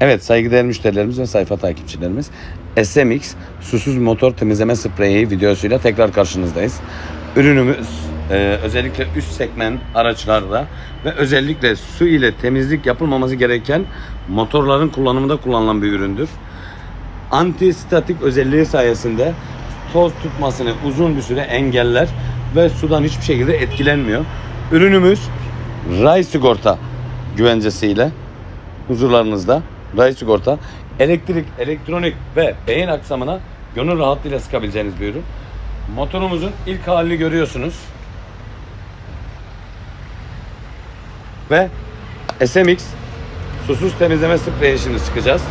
Evet saygıdeğer müşterilerimiz ve sayfa takipçilerimiz SMX susuz motor temizleme spreyi videosuyla tekrar karşınızdayız. Ürünümüz e, özellikle üst segment araçlarda ve özellikle su ile temizlik yapılmaması gereken motorların kullanımında kullanılan bir üründür. Anti statik özelliği sayesinde toz tutmasını uzun bir süre engeller ve sudan hiçbir şekilde etkilenmiyor. Ürünümüz Ray Sigorta güvencesiyle huzurlarınızda Ray Sigorta elektrik, elektronik ve beyin aksamına gönül rahatlığıyla sıkabileceğiniz bir ürün. Motorumuzun ilk halini görüyorsunuz. Ve SMX susuz temizleme spreyi şimdi sıkacağız.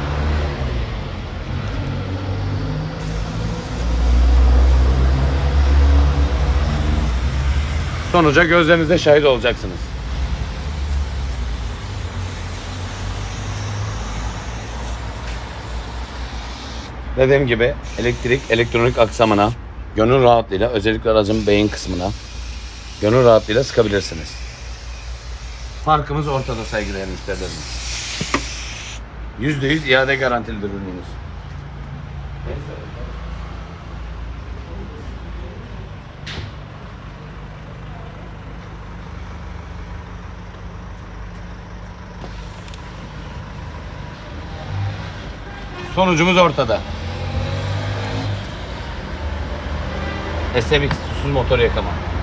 Sonuca gözlerinizde şahit olacaksınız. Dediğim gibi elektrik, elektronik aksamına gönül rahatlığıyla özellikle aracın beyin kısmına gönül rahatlığıyla sıkabilirsiniz. Farkımız ortada saygıdeğer müşterilerimiz. %100 iade garantilidir ürünümüz. Sonucumuz ortada. SMX susuz motor yakama.